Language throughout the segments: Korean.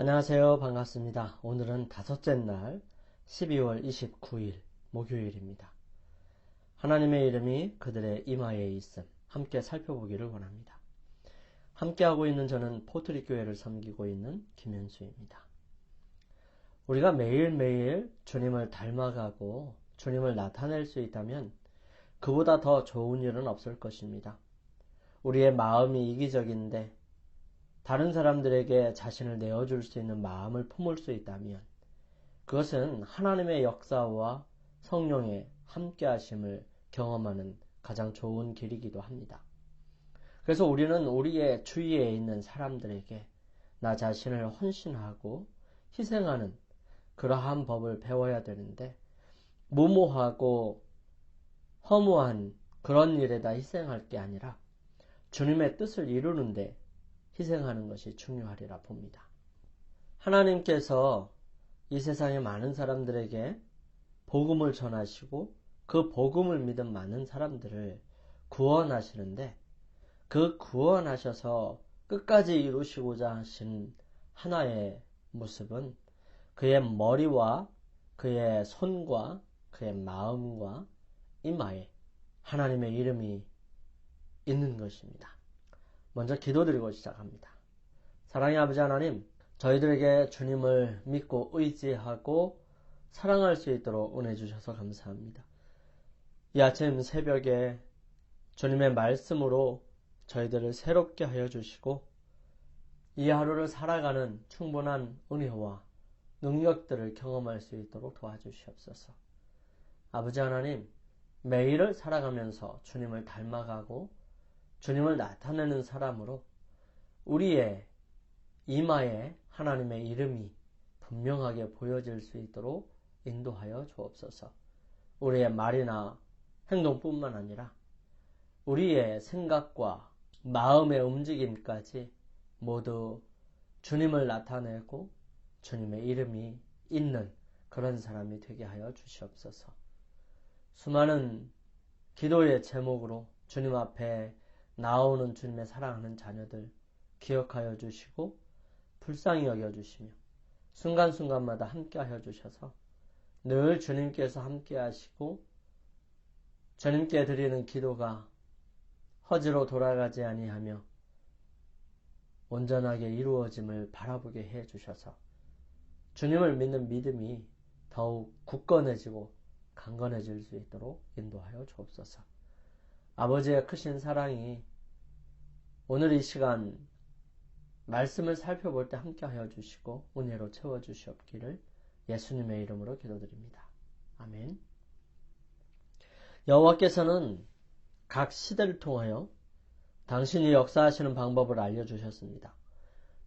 안녕하세요. 반갑습니다. 오늘은 다섯째 날 12월 29일 목요일입니다. 하나님의 이름이 그들의 이마에 있음 함께 살펴보기를 원합니다. 함께하고 있는 저는 포트리 교회를 섬기고 있는 김현수입니다. 우리가 매일매일 주님을 닮아가고 주님을 나타낼 수 있다면 그보다 더 좋은 일은 없을 것입니다. 우리의 마음이 이기적인데 다른 사람들에게 자신을 내어줄 수 있는 마음을 품을 수 있다면 그것은 하나님의 역사와 성령의 함께하심을 경험하는 가장 좋은 길이기도 합니다. 그래서 우리는 우리의 주위에 있는 사람들에게 나 자신을 헌신하고 희생하는 그러한 법을 배워야 되는데 무모하고 허무한 그런 일에다 희생할 게 아니라 주님의 뜻을 이루는데 희생하는 것이 중요하리라 봅니다. 하나님께서 이 세상의 많은 사람들에게 복음을 전하시고 그 복음을 믿은 많은 사람들을 구원하시는데 그 구원하셔서 끝까지 이루시고자 하신 하나의 모습은 그의 머리와 그의 손과 그의 마음과 이마에 하나님의 이름이 있는 것입니다. 먼저 기도드리고 시작합니다. 사랑의 아버지 하나님, 저희들에게 주님을 믿고 의지하고 사랑할 수 있도록 은혜 주셔서 감사합니다. 이 아침 새벽에 주님의 말씀으로 저희들을 새롭게 하여 주시고 이 하루를 살아가는 충분한 은혜와 능력들을 경험할 수 있도록 도와주시옵소서. 아버지 하나님, 매일을 살아가면서 주님을 닮아가고 주님을 나타내는 사람으로 우리의 이마에 하나님의 이름이 분명하게 보여질 수 있도록 인도하여 주옵소서. 우리의 말이나 행동뿐만 아니라 우리의 생각과 마음의 움직임까지 모두 주님을 나타내고 주님의 이름이 있는 그런 사람이 되게 하여 주시옵소서. 수많은 기도의 제목으로 주님 앞에 나오는 주님의 사랑하는 자녀들 기억하여 주시고 불쌍히 여겨 주시며 순간순간마다 함께 하여 주셔서 늘 주님께서 함께 하시고 주님께 드리는 기도가 허지로 돌아가지 아니하며 온전하게 이루어짐을 바라보게 해 주셔서 주님을 믿는 믿음이 더욱 굳건해지고 강건해질 수 있도록 인도하여 주옵소서. 아버지의 크신 사랑이 오늘 이 시간 말씀을 살펴볼 때 함께 하여 주시고 은혜로 채워 주시옵기를 예수님의 이름으로 기도드립니다. 아멘. 여호와께서는 각 시대를 통하여 당신이 역사하시는 방법을 알려주셨습니다.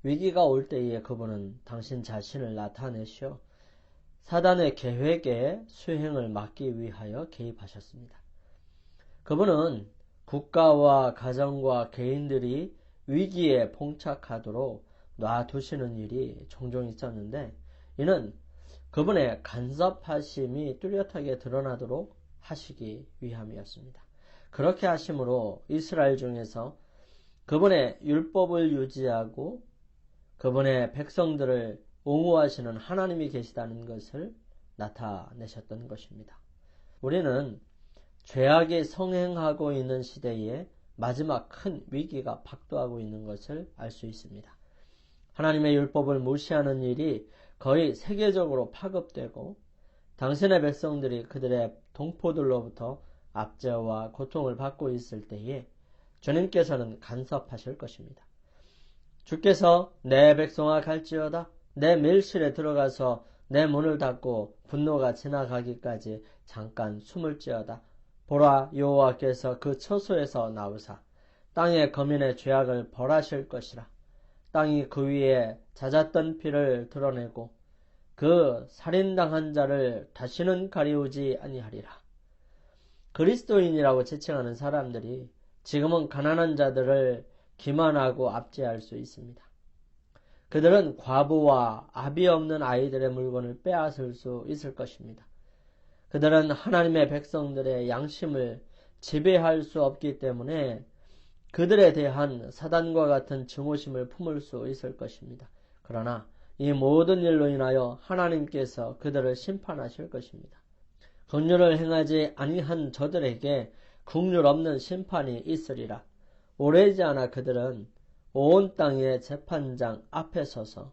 위기가 올 때에 그분은 당신 자신을 나타내시어 사단의 계획에 수행을 막기 위하여 개입하셨습니다. 그분은 국가와 가정과 개인들이 위기에 봉착하도록 놔두시는 일이 종종 있었는데 이는 그분의 간섭하심이 뚜렷하게 드러나도록 하시기 위함이었습니다. 그렇게 하심으로 이스라엘 중에서 그분의 율법을 유지하고 그분의 백성들을 옹호하시는 하나님이 계시다는 것을 나타내셨던 것입니다. 우리는 죄악이 성행하고 있는 시대에 마지막 큰 위기가 박도하고 있는 것을 알 수 있습니다. 하나님의 율법을 무시하는 일이 거의 세계적으로 파급되고 당신의 백성들이 그들의 동포들로부터 압제와 고통을 받고 있을 때에 주님께서는 간섭하실 것입니다. 주께서 내 백성아 갈지어다 내 밀실에 들어가서 내 문을 닫고 분노가 지나가기까지 잠깐 숨을 찌어다 보라 여호와께서 그 처소에서 나오사 땅의 거민의 죄악을 벌하실 것이라. 땅이 그 위에 잦았던 피를 드러내고 그 살인당한 자를 다시는 가리우지 아니하리라. 그리스도인이라고 지칭하는 사람들이 지금은 가난한 자들을 기만하고 압제할 수 있습니다. 그들은 과부와 아비 없는 아이들의 물건을 빼앗을 수 있을 것입니다. 그들은 하나님의 백성들의 양심을 지배할 수 없기 때문에 그들에 대한 사단과 같은 증오심을 품을 수 있을 것입니다. 그러나 이 모든 일로 인하여 하나님께서 그들을 심판하실 것입니다. 긍휼을 행하지 아니한 저들에게 국률 없는 심판이 있으리라. 오래지 않아 그들은 온 땅의 재판장 앞에 서서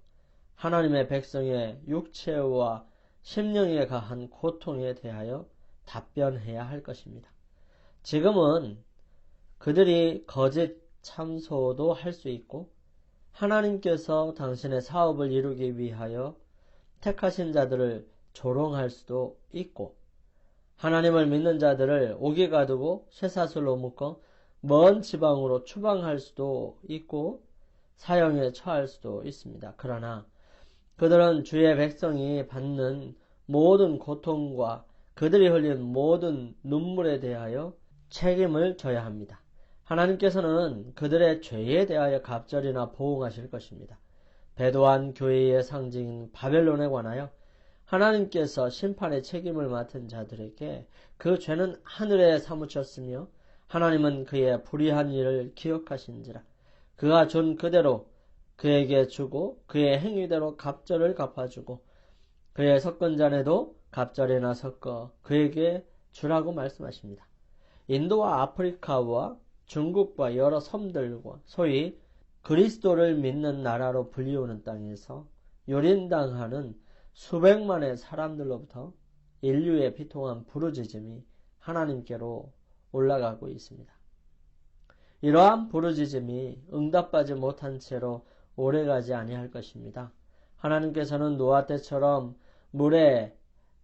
하나님의 백성의 육체와 심령에 가한 고통에 대하여 답변해야 할 것입니다. 지금은 그들이 거짓 참소도 할 수 있고 하나님께서 당신의 사업을 이루기 위하여 택하신 자들을 조롱할 수도 있고 하나님을 믿는 자들을 오게 가두고 쇠사슬로 묶어 먼 지방으로 추방할 수도 있고 사형에 처할 수도 있습니다. 그러나 그들은 주의 백성이 받는 모든 고통과 그들이 흘린 모든 눈물에 대하여 책임을 져야 합니다. 하나님께서는 그들의 죄에 대하여 갑절이나 보응하실 것입니다. 배도한 교회의 상징인 바벨론에 관하여 하나님께서 심판의 책임을 맡은 자들에게 그 죄는 하늘에 사무쳤으며 하나님은 그의 불의한 일을 기억하신지라 그가 준 그대로 그에게 주고 그의 행위대로 갑절을 갚아주고 그의 섞은 잔에도 갑절이나 섞어 그에게 주라고 말씀하십니다. 인도와 아프리카와 중국과 여러 섬들과 소위 그리스도를 믿는 나라로 불리우는 땅에서 요린당하는 수백만의 사람들로부터 인류의 비통한 부르짖음이 하나님께로 올라가고 있습니다. 이러한 부르짖음이 응답받지 못한 채로 오래가지 아니할 것입니다. 하나님께서는 노아 때처럼 물에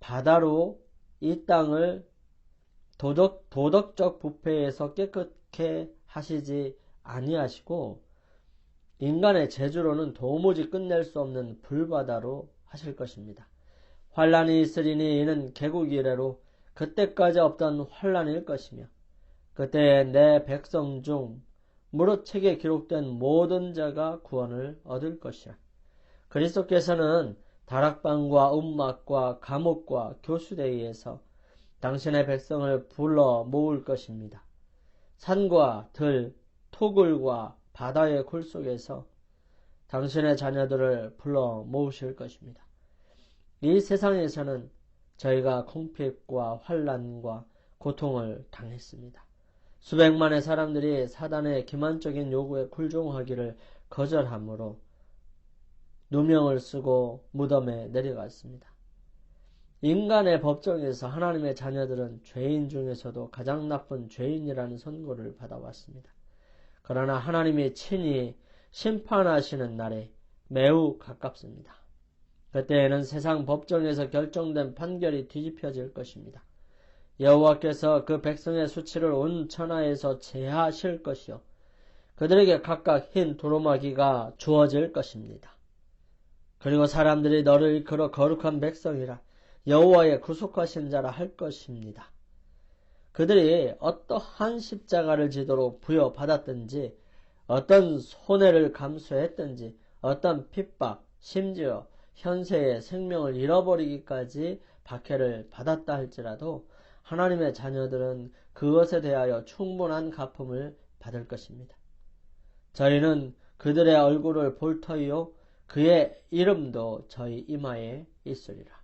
바다로 이 땅을 도덕, 도덕적 부패에서 깨끗게 하시지 아니하시고 인간의 재주로는 도무지 끝낼 수 없는 불바다로 하실 것입니다. 환란이 있으리니 이는 개국 이래로 그때까지 없던 환란일 것이며 그때 내 백성 중 무릇 책에 기록된 모든 자가 구원을 얻을 것이라. 그리스도께서는 다락방과 음막과 감옥과 교수대에서 당신의 백성을 불러 모을 것입니다. 산과 들, 토굴과 바다의 굴 속에서 당신의 자녀들을 불러 모으실 것입니다. 이 세상에서는 저희가 공핍과 환란과 고통을 당했습니다. 수백만의 사람들이 사단의 기만적인 요구에 굴종하기를 거절하므로 누명을 쓰고 무덤에 내려갔습니다. 인간의 법정에서 하나님의 자녀들은 죄인 중에서도 가장 나쁜 죄인이라는 선고를 받아왔습니다. 그러나 하나님이 친히 심판하시는 날에 매우 가깝습니다. 그때에는 세상 법정에서 결정된 판결이 뒤집혀질 것입니다. 여호와께서 그 백성의 수치를 온 천하에서 제하실 것이요 그들에게 각각 흰 두루마기가 주어질 것입니다. 그리고 사람들이 너를 이끌어 거룩한 백성이라 여호와의 구속하신 자라 할 것입니다. 그들이 어떠한 십자가를 지도록 부여받았든지 어떤 손해를 감수했든지 어떤 핍박 심지어 현세의 생명을 잃어버리기까지 박해를 받았다 할지라도 하나님의 자녀들은 그것에 대하여 충분한 가품을 받을 것입니다. 저희는 그들의 얼굴을 볼 터이요 그의 이름도 저희 이마에 있으리라.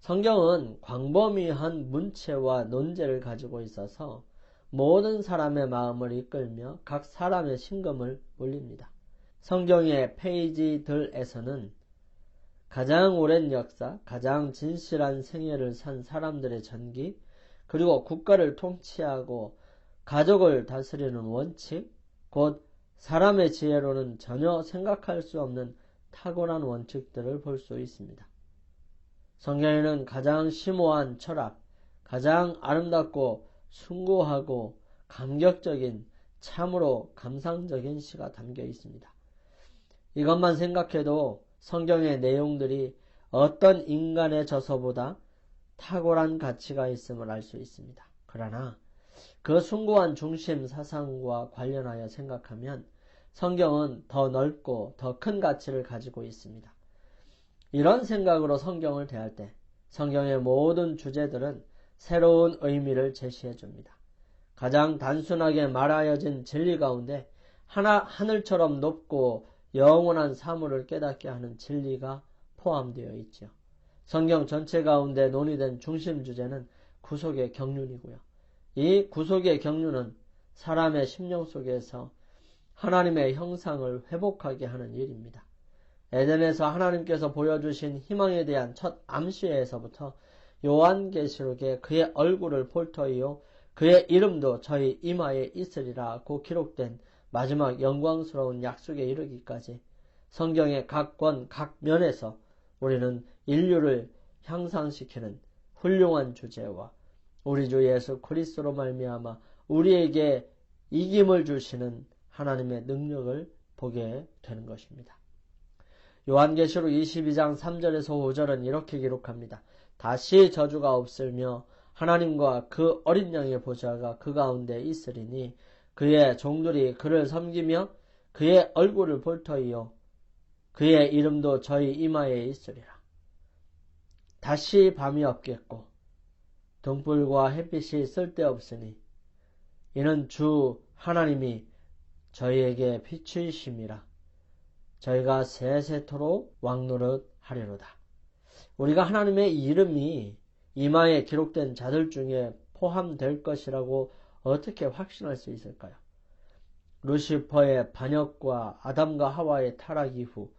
성경은 광범위한 문체와 논제를 가지고 있어서 모든 사람의 마음을 이끌며 각 사람의 신금을 울립니다. 성경의 페이지들에서는 가장 오랜 역사, 가장 진실한 생애를 산 사람들의 전기, 그리고 국가를 통치하고 가족을 다스리는 원칙, 곧 사람의 지혜로는 전혀 생각할 수 없는 탁월한 원칙들을 볼 수 있습니다. 성경에는 가장 심오한 철학, 가장 아름답고 숭고하고 감격적인 참으로 감상적인 시가 담겨 있습니다. 이것만 생각해도 성경의 내용들이 어떤 인간의 저서보다 탁월한 가치가 있음을 알 수 있습니다. 그러나 그 숭고한 중심 사상과 관련하여 생각하면 성경은 더 넓고 더 큰 가치를 가지고 있습니다. 이런 생각으로 성경을 대할 때 성경의 모든 주제들은 새로운 의미를 제시해 줍니다. 가장 단순하게 말하여진 진리 가운데 하나, 하늘처럼 높고 영원한 사물을 깨닫게 하는 진리가 포함되어 있지요. 성경 전체 가운데 논의된 중심 주제는 구속의 경륜이고요. 이 구속의 경륜은 사람의 심령 속에서 하나님의 형상을 회복하게 하는 일입니다. 에덴에서 하나님께서 보여주신 희망에 대한 첫 암시에서부터 요한계시록에 그의 얼굴을 볼 터이요 그의 이름도 저희 이마에 있으리라고 기록된 마지막 영광스러운 약속에 이르기까지 성경의 각 권, 각 면에서 우리는 인류를 향상시키는 훌륭한 주제와 우리 주 예수 그리스도로 말미암아 우리에게 이김을 주시는 하나님의 능력을 보게 되는 것입니다. 요한계시록 22장 3절에서 5절은 이렇게 기록합니다. 다시 저주가 없을며 하나님과 그 어린 양의 보좌가 그 가운데 있으리니 그의 종들이 그를 섬기며 그의 얼굴을 볼 터이요 그의 이름도 저희 이마에 있으리라. 다시 밤이 없겠고 등불과 햇빛이 쓸데없으니 이는 주 하나님이 저희에게 빛이심이라 저희가 세세토록 왕노릇 하려로다. 우리가 하나님의 이름이 이마에 기록된 자들 중에 포함될 것이라고 어떻게 확신할 수 있을까요? 루시퍼의 반역과 아담과 하와의 타락 이후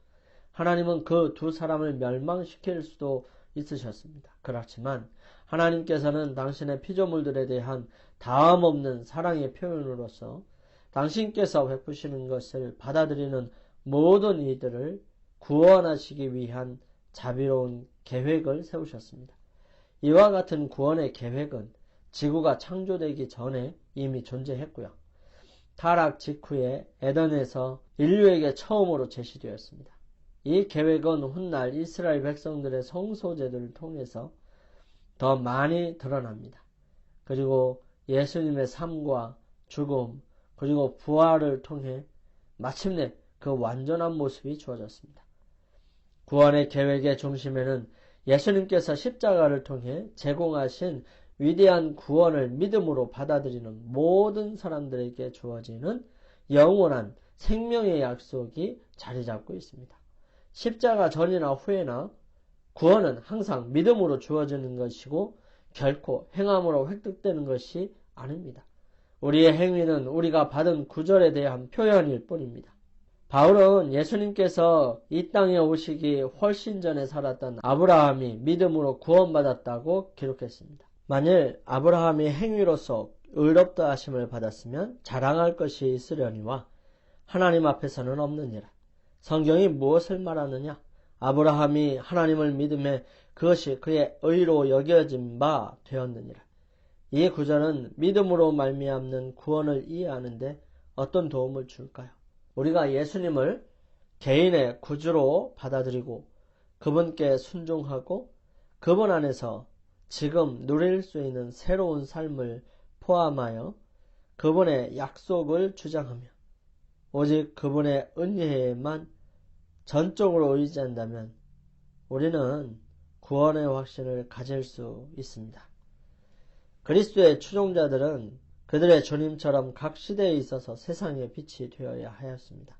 하나님은 그 두 사람을 멸망시킬 수도 있으셨습니다. 그렇지만 하나님께서는 당신의 피조물들에 대한 다음 없는 사랑의 표현으로서 당신께서 베푸시는 것을 받아들이는 모든 이들을 구원하시기 위한 자비로운 계획을 세우셨습니다. 이와 같은 구원의 계획은 지구가 창조되기 전에 이미 존재했고요. 타락 직후에 에덴에서 인류에게 처음으로 제시되었습니다. 이 계획은 훗날 이스라엘 백성들의 성소제들을 통해서 더 많이 드러납니다. 그리고 예수님의 삶과 죽음, 그리고 부활을 통해 마침내 그 완전한 모습이 주어졌습니다. 구원의 계획의 중심에는 예수님께서 십자가를 통해 제공하신 위대한 구원을 믿음으로 받아들이는 모든 사람들에게 주어지는 영원한 생명의 약속이 자리 잡고 있습니다. 십자가 전이나 후에나 구원은 항상 믿음으로 주어지는 것이고 결코 행함으로 획득되는 것이 아닙니다. 우리의 행위는 우리가 받은 구절에 대한 표현일 뿐입니다. 바울은 예수님께서 이 땅에 오시기 훨씬 전에 살았던 아브라함이 믿음으로 구원받았다고 기록했습니다. 만일 아브라함이 행위로서 의롭다 하심을 받았으면 자랑할 것이 있으려니와 하나님 앞에서는 없느니라. 성경이 무엇을 말하느냐? 아브라함이 하나님을 믿음에 그것이 그의 의로 여겨진 바 되었느니라. 이 구절은 믿음으로 말미암는 구원을 이해하는데 어떤 도움을 줄까요? 우리가 예수님을 개인의 구주로 받아들이고 그분께 순종하고 그분 안에서 지금 누릴 수 있는 새로운 삶을 포함하여 그분의 약속을 주장하며 오직 그분의 은혜에만 전적으로 의지한다면 우리는 구원의 확신을 가질 수 있습니다. 그리스도의 추종자들은 그들의 주님처럼 각 시대에 있어서 세상의 빛이 되어야 하였습니다.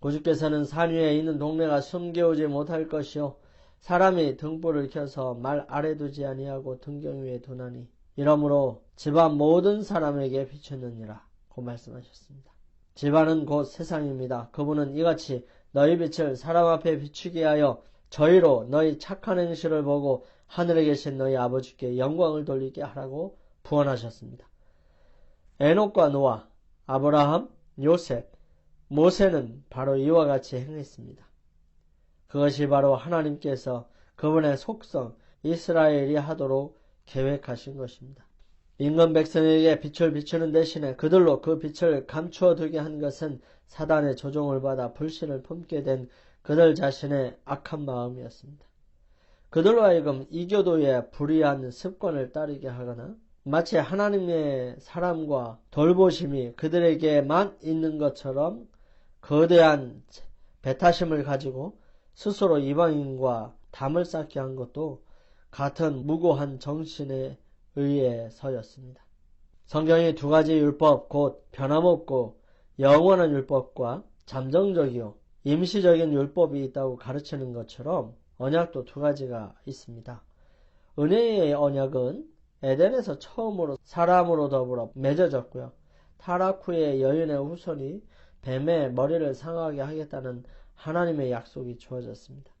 고주께서는 산 위에 있는 동네가 숨겨오지 못할 것이요 사람이 등불을 켜서 말 아래 두지 아니하고 등경 위에 두나니 이러므로 집안 모든 사람에게 비추느니라 고 말씀하셨습니다. 집안은 곧 세상입니다. 그분은 이같이 너희 빛을 사람 앞에 비추게 하여 저희로 너희 착한 행실을 보고 하늘에 계신 너희 아버지께 영광을 돌리게 하라고 부원하셨습니다. 에녹과 노아, 아브라함, 요셉, 모세는 바로 이와 같이 행했습니다. 그것이 바로 하나님께서 그분의 속성 이스라엘이 하도록 계획하신 것입니다. 임금 백성에게 빛을 비추는 대신에 그들로 그 빛을 감추어 두게 한 것은 사단의 조종을 받아 불신을 품게 된 그들 자신의 악한 마음이었습니다. 그들로 하여금 이교도의 불의한 습관을 따르게 하거나 마치 하나님의 사람과 돌보심이 그들에게만 있는 것처럼 거대한 배타심을 가지고 스스로 이방인과 담을 쌓게 한 것도 같은 무고한 정신에 의해서였습니다. 성경의 두 가지 율법 곧 변함없고 영원한 율법과 잠정적이요 임시적인 율법이 있다고 가르치는 것처럼 언약도 두 가지가 있습니다. 은혜의 언약은 에덴에서 처음으로 사람으로 더불어 맺어졌고요. 타락 후에 여인의 후손이 뱀의 머리를 상하게 하겠다는 하나님의 약속이 주어졌습니다.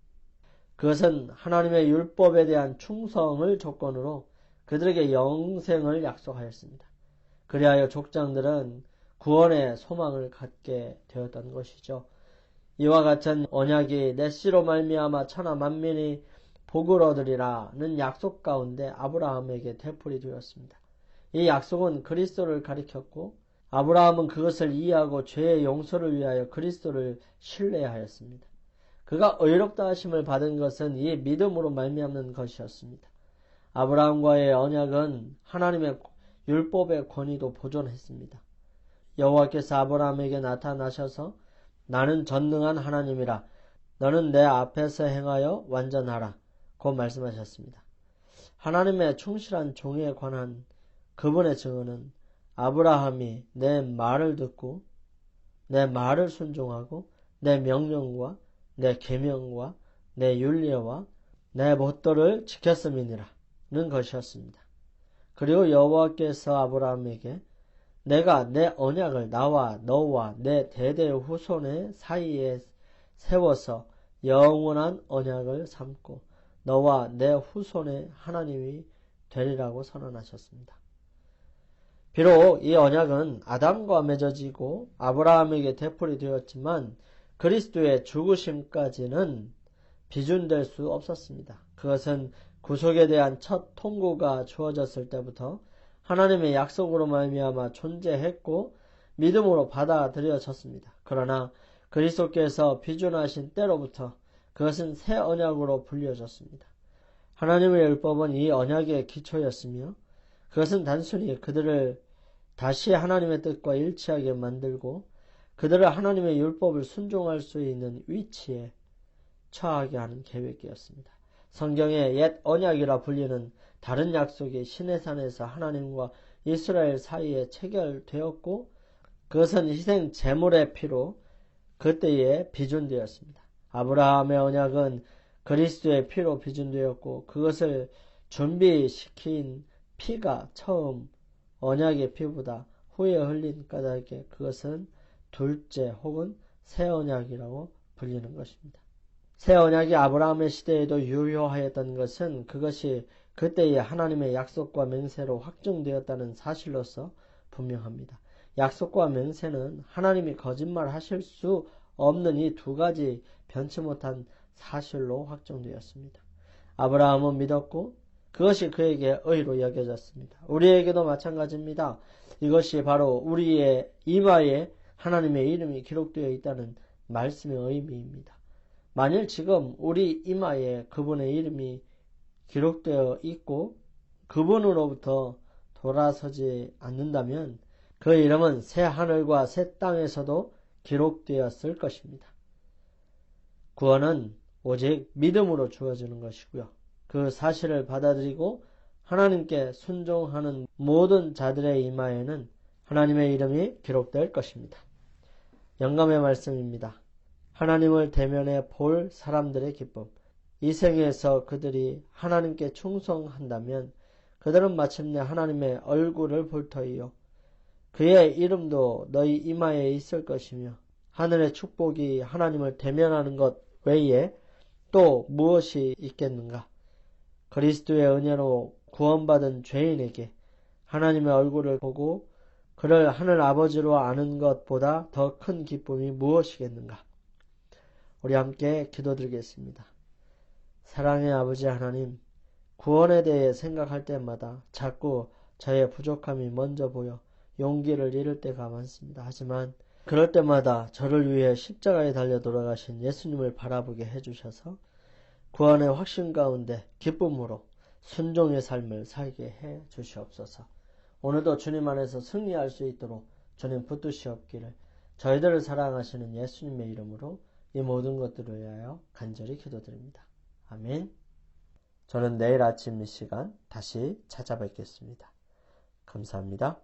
그것은 하나님의 율법에 대한 충성을 조건으로 그들에게 영생을 약속하였습니다. 그리하여 족장들은 구원의 소망을 갖게 되었던 것이죠. 이와 같은 언약이 내 씨로 말미암아 천하 만민이 복을 얻으리라는 약속 가운데 아브라함에게 되풀이 되었습니다. 이 약속은 그리스도를 가리켰고 아브라함은 그것을 이해하고 죄의 용서를 위하여 그리스도를 신뢰하였습니다. 그가 의롭다 하심을 받은 것은 이 믿음으로 말미암는 것이었습니다. 아브라함과의 언약은 하나님의 율법의 권위도 보존했습니다. 여호와께서 아브라함에게 나타나셔서 나는 전능한 하나님이라 너는 내 앞에서 행하여 완전하라 고 말씀하셨습니다. 하나님의 충실한 종에 관한 그분의 증언은 아브라함이 내 말을 듣고 내 말을 순종하고 내 명령과 내 계명과 내 윤례와 내 법도를 지켰음이니라는 것이었습니다. 그리고 여호와께서 아브라함에게 내가 내 언약을 나와 너와 내 대대 후손의 사이에 세워서 영원한 언약을 삼고 너와 내 후손의 하나님이 되리라고 선언하셨습니다. 비록 이 언약은 아담과 맺어지고 아브라함에게 되풀이 되었지만 그리스도의 죽으심까지는 비준될 수 없었습니다. 그것은 구속에 대한 첫 통고가 주어졌을 때부터 하나님의 약속으로 말미암아 존재했고 믿음으로 받아들여졌습니다. 그러나 그리스도께서 비준하신 때로부터 그것은 새 언약으로 불려졌습니다. 하나님의 율법은 이 언약의 기초였으며 그것은 단순히 그들을 다시 하나님의 뜻과 일치하게 만들고 그들을 하나님의 율법을 순종할 수 있는 위치에 처하게 하는 계획이었습니다. 성경의 옛 언약이라 불리는 다른 약속이 시내산에서 하나님과 이스라엘 사이에 체결되었고 그것은 희생 제물의 피로 그때에 비준되었습니다. 아브라함의 언약은 그리스도의 피로 비준되었고 그것을 준비시킨 피가 처음 언약의 피보다 후에 흘린 까닭에 그것은 둘째 혹은 새 언약이라고 불리는 것입니다. 새 언약이 아브라함의 시대에도 유효하였던 것은 그것이 그때의 하나님의 약속과 맹세로 확정되었다는 사실로서 분명합니다. 약속과 맹세는 하나님이 거짓말 하실 수 없는 이 두 가지 변치 못한 사실로 확정되었습니다. 아브라함은 믿었고 그것이 그에게 의로 여겨졌습니다. 우리에게도 마찬가지입니다. 이것이 바로 우리의 이마에 하나님의 이름이 기록되어 있다는 말씀의 의미입니다. 만일 지금 우리 이마에 그분의 이름이 기록되어 있고 그분으로부터 돌아서지 않는다면 그 이름은 새 하늘과 새 땅에서도 기록되었을 것입니다. 구원은 오직 믿음으로 주어지는 것이고요. 그 사실을 받아들이고 하나님께 순종하는 모든 자들의 이마에는 하나님의 이름이 기록될 것입니다. 영감의 말씀입니다. 하나님을 대면해 볼 사람들의 기쁨. 이 생에서 그들이 하나님께 충성한다면 그들은 마침내 하나님의 얼굴을 볼 터이요. 그의 이름도 너희 이마에 있을 것이며 하늘의 축복이 하나님을 대면하는 것 외에 또 무엇이 있겠는가? 그리스도의 은혜로 구원받은 죄인에게 하나님의 얼굴을 보고 그를 하늘 아버지로 아는 것보다 더 큰 기쁨이 무엇이겠는가? 우리 함께 기도드리겠습니다. 사랑의 아버지 하나님, 구원에 대해 생각할 때마다 자꾸 저의 부족함이 먼저 보여 용기를 잃을 때가 많습니다. 하지만 그럴 때마다 저를 위해 십자가에 달려 돌아가신 예수님을 바라보게 해주셔서 구원의 확신 가운데 기쁨으로 순종의 삶을 살게 해 주시옵소서. 오늘도 주님 안에서 승리할 수 있도록 주님 붙드시옵기를 저희들을 사랑하시는 예수님의 이름으로 이 모든 것들을 위하여 간절히 기도드립니다. 아멘. 저는 내일 아침 이 시간 다시 찾아뵙겠습니다. 감사합니다.